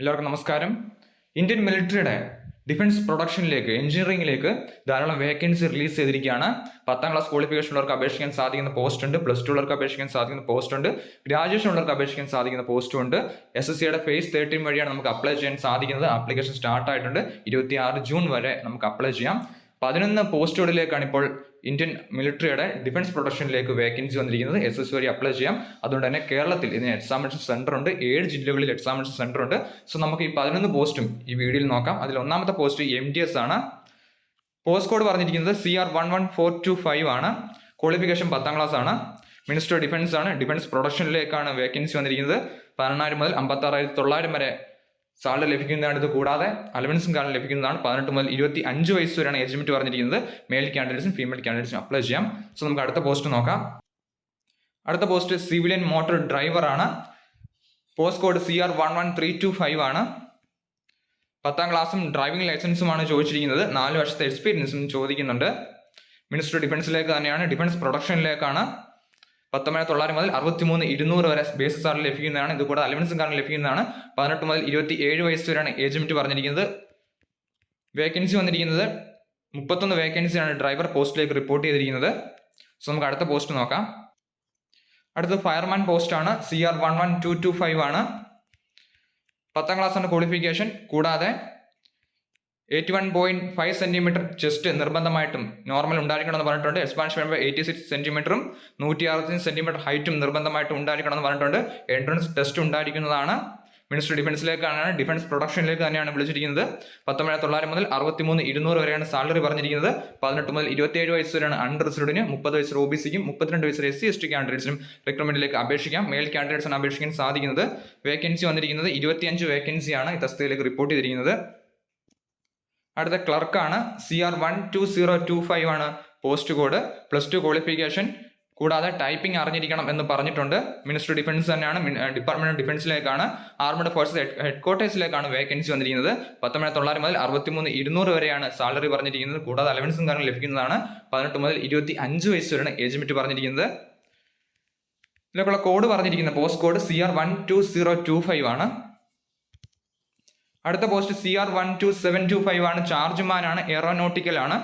എല്ലാവർക്കും നമസ്കാരം. Indian മിലിറ്ററിയുടെ defence പ്രൊഡക്ഷനിലേക്ക് എഞ്ചിനീയറിംഗിലേക്ക് ധാരാളം വേക്കൻസി റിലീസ് ചെയ്തിരിക്കുകയാണ്. പത്താം ക്ലാസ് ക്വാളിഫിക്കേഷൻ ഉള്ളവർക്ക് അപേക്ഷിക്കാൻ സാധിക്കുന്ന പോസ്റ്റ് ഉണ്ട്. പ്ലസ് ടു ഉള്ളവർക്ക് അപേക്ഷിക്കാൻ സാധിക്കുന്ന പോസ്റ്റ് ഉണ്ട്. ഗ്രാജുവേഷൻ ഉള്ളവർക്ക് അപേക്ഷിക്കാൻ സാധിക്കുന്ന പോസ്റ്റും ഉണ്ട്. എസ് എസ് സിയുടെ ഫേസ് തേർട്ടീൻ വഴിയാണ് നമുക്ക് അപ്ലൈ ചെയ്യാൻ സാധിക്കുന്നത്. ആപ്ലിക്കേഷൻ സ്റ്റാർട്ട് ആയിട്ടുണ്ട്. ഇരുപത്തി ജൂൺ വരെ നമുക്ക് അപ്ലൈ ചെയ്യാം. പതിനൊന്ന് പോസ്റ്റുകളിലേക്കാണ് ഇപ്പോൾ ഇന്ത്യൻ മിലിറ്ററിയുടെ ഡിഫൻസ് പ്രൊഡക്ഷനിലേക്ക് വേക്കൻസി വന്നിരിക്കുന്നത് എസ് എസ് വഴി അപ്ലൈ ചെയ്യാം. അതുകൊണ്ട് തന്നെ കേരളത്തിൽ ഇതിന് എക്സാമിനേഷൻ സെന്റർ ഉണ്ട്. ഏഴ് ജില്ലകളിൽ എക്സാമിനേഷൻ സെന്റർ ഉണ്ട്. സോ നമുക്ക് ഈ പതിനൊന്ന് പോസ്റ്റും ഈ വീഡിയോയിൽ നോക്കാം. അതിൽ ഒന്നാമത്തെ പോസ്റ്റ് എം ഡി എസ് ആണ്. പോസ്റ്റ് കോഡ് പറഞ്ഞിരിക്കുന്നത് C R one one four two five ആണ്. ക്വാളിഫിക്കേഷൻ പത്താം ക്ലാസ് ആണ്. മിനിസ്റ്റർ ഡിഫൻസ് ആണ്. ഡിഫൻസ് പ്രൊഡക്ഷനിലേക്കാണ് വേക്കൻസി വന്നിരിക്കുന്നത്. പതിനെണ്ണായിരം മുതൽ അമ്പത്തി ആറായിരത്തി തൊള്ളായിരം വരെ സാലറി ലഭിക്കുന്നതാണ് ഇത് കൂടാതെ അലവൻസും കാലം ലഭിക്കുന്നതാണ്. പതിനെട്ട് മുതൽ ഇരുപത്തി അഞ്ച് വയസ്സ് വരെയാണ് ഏജ് പറഞ്ഞിരിക്കുന്നത്. മെയിൽ കാൻഡിഡേറ്റ്സും ഫീമെയിൽ കാൻഡിഡേറ്റ്സും അപ്ലൈ ചെയ്യാം. സോ നമുക്ക് അടുത്ത പോസ്റ്റ് നോക്കാം. അടുത്ത പോസ്റ്റ് സിവിലിയൻ മോട്ടോർ ഡ്രൈവർ ആണ്. Post code C R one one three two five ആണ്. പത്താം ക്ലാസ്സും ഡ്രൈവിംഗ് ലൈസൻസുമാണ് ചോദിച്ചിരിക്കുന്നത്. നാല് വർഷത്തെ എക്സ്പീരിയൻസും ചോദിക്കുന്നുണ്ട്. മിനിസ്റ്റർ ഡിഫൻസിലേക്ക് തന്നെയാണ്. ഡിഫൻസ് പ്രൊഡക്ഷനിലേക്കാണ് പത്തൊമ്പത് തൊള്ളായിരം മുതൽ അറുപത്തി മൂന്ന് ഇരുന്നൂറ് വരെ ബേസ് സാലറി ലഭിക്കുന്നതാണ്. ഇത് കൂടാതെ അലവൻസും കാരണം ലഭിക്കുന്നതാണ്. പതിനെട്ട് മുതൽ ഇരുപത്തി ഏഴ് വയസ്സ് വരെയാണ് ഏജ് പറഞ്ഞിരിക്കുന്നത്. വേക്കൻസി വന്നിരിക്കുന്നത് മുപ്പത്തൊന്ന് വേക്കൻസിയാണ് ഡ്രൈവർ പോസ്റ്റിലേക്ക് റിപ്പോർട്ട് ചെയ്തിരിക്കുന്നത്. സോ നമുക്ക് അടുത്ത പോസ്റ്റ് നോക്കാം. അടുത്തത് ഫയർമാൻ പോസ്റ്റ് ആണ്. C R one one two two five ആണ്. പത്താം ക്ലാസ്സാണ് ക്വാളിഫിക്കേഷൻ കൂടാതെ eighty one point five centimetre chest നിർബന്ധമായിട്ടും നോർമൽ ഉണ്ടായിരിക്കണമെന്ന് പറഞ്ഞിട്ടുണ്ട്. എക്സ്പാൻഷൻ വരുമ്പോൾ എയ്റ്റി സിക്സ് സെന്റിമീറ്ററും നൂറ്റി അറുപത്തഞ്ച് സെന്റിമീറ്റർ ഹൈറ്റും നിർബന്ധമായിട്ടും ഉണ്ടായിരിക്കണമെന്ന് പറഞ്ഞിട്ടുണ്ട്. എൻട്രൻസ് ടെസ്റ്റ് ഉണ്ടായിരിക്കുന്നതാണ്. മിനിസ്റ്റർ ഡിഫൻസിലേക്കാണ് ഡിഫൻസ് പ്രൊഡക്ഷനിലേക്ക് തന്നെയാണ് വിളിച്ചിരിക്കുന്നത്. പത്തൊമ്പത് തൊള്ളായിരം മുതൽ അറുപത്തിമൂന്ന് ഇരുന്നൂറ് വരെയാണ് സാലറി പറഞ്ഞിരിക്കുന്നത്. പതിനെട്ട് മുതൽ ഇരുപത്തിയേഴ് വയസ്സ് വരെയാണ് അൺറിസർവ്ഡിന് മുപ്പത് വയസ്സ് ഒ ബി സിക്കും മുപ്പത്തിരണ്ട് വയസ്സ് എസ് സി എസ് ടി കാൻഡിഡേറ്റ്സിനും റിക്രൂട്ട്മെന്റിലേക്ക് അപേക്ഷിക്കാം. മെയിൽ കാൻഡിഡേറ്റ്സിന് അപേക്ഷിക്കാൻ സാധിക്കുന്നത്. വേക്കൻസി വന്നിരിക്കുന്നത് ഇരുപത്തിയഞ്ച് വേക്കൻസിയാണ് ഈ തസ്തികയിലേക്ക് റിപ്പോർട്ട് ചെയ്തിരിക്കുന്നത്. അടുത്ത ക്ലർക്കാണ് C R one two zero two five ആണ് post code plus two qualification കൂടാതെ ടൈപ്പിംഗ് അറിഞ്ഞിരിക്കണം എന്ന് പറഞ്ഞിട്ടുണ്ട്. മിനിസ്റ്റർ ഡിഫൻസ് തന്നെയാണ്. ഡിപ്പാർട്ട്മെന്റ് ഓഫ് ഡിഫൻസിലേക്കാണ് ആർമഡ് ഫോഴ്സ് ഹെഡ് ക്വാർട്ടേഴ്സിലേക്കാണ് വേക്കൻസി വന്നിരിക്കുന്നത്. പത്തൊമ്പത് തൊള്ളായിരം മുതൽ അറുപത്തിമൂന്ന് ഇരുന്നൂറ് വരെയാണ് സാലറി പറഞ്ഞിരിക്കുന്നത്. കൂടാതെ അലവൻസും കാരണം ലഭിക്കുന്നതാണ്. പതിനെട്ട് മുതൽ ഇരുപത്തി അഞ്ച് വയസ്സ് വരെയാണ് ഏജ് ലിമിറ്റ് പറഞ്ഞിരിക്കുന്നത്. ഇതിലേക്കുള്ള കോഡ് പറഞ്ഞിരിക്കുന്നത്. Post code C R one two zero two five ആണ്. അടുത്ത post C R one two seven two five ആണ്. ചാർജ്മാനാണ് എയറോനോട്ടിക്കൽ ആണ്.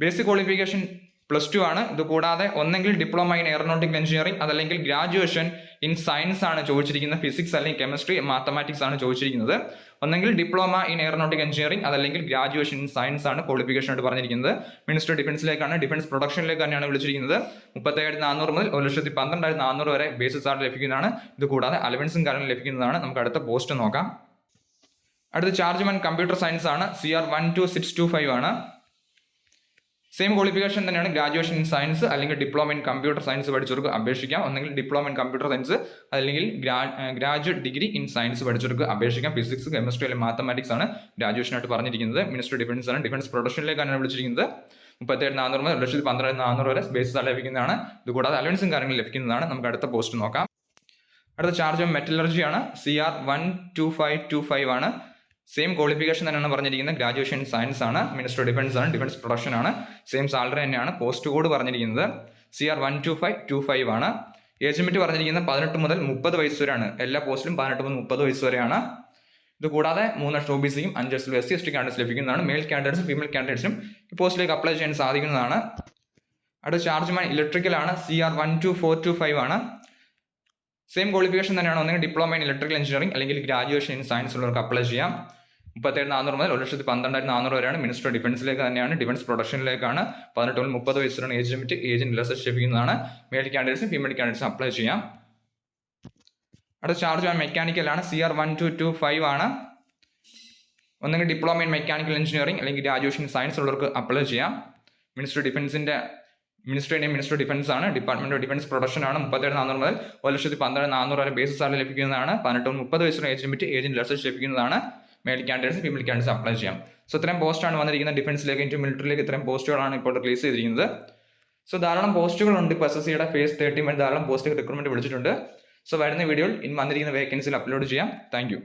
ബേസിക് ക്വാളിഫിക്കേഷൻ പ്ലസ് ടു ആണ്. ഇത് കൂടാതെ ഒന്നെങ്കിൽ ഡിപ്ലോമ ഇൻ എയറോനോട്ടിക്കൽ എഞ്ചിനീയറിംഗ് അതല്ലെങ്കിൽ ഗ്രാജുവേഷൻ ഇൻ സയൻസ് ആണ് ചോദിച്ചിരിക്കുന്നത്. ഫിസിക്സ് അല്ലെങ്കിൽ കെമിസ്ട്രി മാത്തമാറ്റിക്സ് ആണ് ചോദിച്ചിരിക്കുന്നത്. ഒന്നെങ്കിൽ ഡിപ്ലോമ ഇൻ എയറോനോട്ടിക് എഞ്ചിനീയറിംഗ് അതല്ലെങ്കിൽ ഗ്രാജുവേഷൻ ഇൻ സയൻസ് ആണ് ക്വാളിഫിക്കേഷൻ ആയിട്ട് പറഞ്ഞിരിക്കുന്നത്. മിനിസ്റ്റർ ഡിഫൻസിലേക്കാണ് ഡിഫൻസ് പ്രൊഡക്ഷനിലേക്ക് തന്നെയാണ് വിളിച്ചിരിക്കുന്നത്. മുപ്പത്തേഴായിരത്തി നാനൂറ് മുതൽ ഒരു ലക്ഷത്തി പന്ത്രണ്ടായിരത്തി നാനൂറ് വരെ ബേസിസ് സാലറി ലഭിക്കുന്നതാണ്. ഇത് കൂടാതെ അലവൻസും കാര്യങ്ങളും ലഭിക്കുന്നതാണ്. നമുക്ക് അടുത്ത പോസ്റ്റ് നോക്കാം. അടുത്ത ചാർജ് വൺ കമ്പ്യൂട്ടർ സയൻസ് ആണ്. C R one two six two five ആണ്. സെയിം ക്വാളിഫിക്കേഷൻ തന്നെയാണ് ഗ്രാജുവേഷൻ ഇൻ സയൻസ് അല്ലെങ്കിൽ ഡിപ്ലോമ ഇൻ കമ്പ്യൂട്ടർ സയൻസ് പഠിച്ചവർക്ക് അപേക്ഷിക്കാം. ഒന്നെങ്കിൽ ഡിപ്ലോമ ഇൻ കമ്പ്യൂട്ടർ സയൻസ് അല്ലെങ്കിൽ ഗ്രാജുവേറ്റ് ഡിഗ്രി ഇൻ സയൻസ് പഠിച്ചവർക്ക് അപേക്ഷിക്കാം. ഫിസിക്സ് കെമിസ്ട്രി അല്ലെങ്കിൽ മാത്തമാറ്റിക്സ് ആണ് ഗ്രാജുവേഷൻ ആയിട്ട് പറഞ്ഞിരിക്കുന്നത്. മിനിസ്റ്റർ ഡിഫൻസ് ആണ്. ഡിഫൻസ് പ്രൊഡക്ഷനിലേക്കാണ് വിളിച്ചിരിക്കുന്നത്. മുപ്പത്തേഴ് നാനൂറ് മുതൽ ലക്ഷത്തി പന്ത്രണ്ട് നാനൂറ് വരെ സാലറി ലഭിക്കുന്നതാണ്. ഇത് കൂടാതെ അലവൻസും കാര്യങ്ങളും ലഭിക്കുന്നതാണ്. നമുക്ക് അടുത്ത പോസ്റ്റ് നോക്കാം. അടുത്ത ചാർജ് ഓഫ് മെറ്റലർജി ആണ്. C R one two five two five ആണ്. സെയിം ക്വാളിഫിക്കേഷൻ തന്നെയാണ് പറഞ്ഞിരിക്കുന്നത്. ഗ്രാജുവേഷൻ സയൻസ് ആണ്. മിനിസ്റ്റർ ഡിഫൻസ് ആണ്. ഡിഫൻസ് പ്രൊഡക്ഷൻ ആണ്. സെയിം സാലറി തന്നെയാണ്. പോസ്റ്റ് കോഡ് പറഞ്ഞിരിക്കുന്നത്. C R one two five two five ആണ്. ഏജ് ലിമിറ്റ് പറഞ്ഞിരിക്കുന്നത് പതിനെട്ട് മുതൽ മുപ്പത് വയസ്സ് വരെയാണ്. എല്ലാ പോസ്റ്റിലും പതിനെട്ട് മുതൽ മുപ്പത് വയസ്സ് വരെയാണ്. ഇത് കൂടാതെ മൂന്ന് ലക്ഷം ഒ ബി സിയും അഞ്ച് ലക്ഷം S C S T candidates ലഭിക്കുന്നതാണ് മെയിൽ കാൻഡിഡേറ്റ്സും ഫീമെയിൽ കാൻഡിഡേറ്റ്സും ഈ പോസ്റ്റിലേക്ക് അപ്ലൈ ചെയ്യാൻ സാധിക്കുന്നതാണ്. അടുത്ത ചാർജ്മാൻ ഇലക്ട്രിക്കൽ ആണ്. C R one two four two five ആണ്. സെയിം ക്വാളിഫിക്കേഷൻ തന്നെയാണ്. ഒന്നെങ്കിൽ ഡിപ്ലോമ ഇൻ ഇലക്ട്രിക്കൽ എഞ്ചിനീയറിംഗ് അല്ലെങ്കിൽ ഗ്രാജുവേഷൻ ഇൻ സയൻസ് ഉള്ളവർക്ക് അപ്ലൈ ചെയ്യാം. മുപ്പത്തേഴ് നാനൂറ് മുതൽ ഒരു ലക്ഷത്തി പന്ത്രണ്ടായിരത്തി നാനൂറ് വരെയാണ് മിനിസ്റ്റർ ഡിഫൻസിലേക്ക് തന്നെയാണ് ഡിഫൻസ് പ്രൊഡക്ഷനിലേക്കാണ് പതിനെട്ട് മുതൽ മുപ്പത് വയസ്സിലാണ് ഏജ് ലിമിറ്റ് ഏജ് റിലേഷൻ ലഭിക്കുന്നതാണ് മെയിൽ കാൻഡിഡേറ്റ്സും ഫീമെയിൽ കാൻഡിഡേറ്റ്സും അപ്ലൈ ചെയ്യാം. അടുത്ത charge മെക്കാനിക്കലാണ് C R one two two five ആണ്. ഒന്നെങ്കിൽ ഡിപ്ലോമ ഇൻ മെക്കാനിക്കൽ എഞ്ചിനീയറിംഗ് അല്ലെങ്കിൽ ഗ്രാജുവേഷൻ സയൻസ് ഉള്ളവർക്ക് അപ്ലൈ ചെയ്യാം. മിനിസ്റ്റർ ഡിഫൻസിന്റെ മിനിസ്റ്ററിന്റെ മിനിസ്റ്റർ ഡിഫൻസ് ആണ്. ഡിപ്പാർട്ട്മെന്റ് ഓഫ് ഡിഫൻസ് പ്രൊഡക്ഷൻ ആണ് മുപ്പത്തേഴ് നാനൂറ് മുതൽ ഒരു ലക്ഷത്തി പന്ത്രണ്ട് നാനൂറ് വരെ ബേസിസ് സാലറി ലഭിക്കുന്നതാണ്. പതിനെട്ട് മുപ്പത് വയസ്സിന് ഏജ് ലിമിറ്റ് ഏജ് ലക്ഷം ലഭിക്കുന്നതാണ് male candidates female candidates apply ചെയ്യാം. സോ ഇത്രയും പോസ്റ്റാണ് വന്നിരിക്കുന്നത്. ഡിഫൻസിലേക്ക് ഇന്റു മിലിറ്ററിയിലേക്ക് ഇത്രയും പോസ്റ്റുകളാണ് ഇപ്പോൾ റിലീസ് ചെയ്തിരിക്കുന്നത്. സോ ധാരാളം പോസ്റ്റുകളുണ്ട് ഇപ്പോൾ എസ് എസ് സിയുടെ ഫേസ് തേർട്ടി ധാരാളം പോസ്റ്റ് റിക്രൂട്ട്മെന്റ് വിളിച്ചിട്ടുണ്ട്. സോ വരുന്ന വീഡിയോയിൽ ഇനി വന്നിരിക്കുന്ന വേക്കൻസിയിൽ അപ്ലോഡ് ചെയ്യാം. താങ്ക്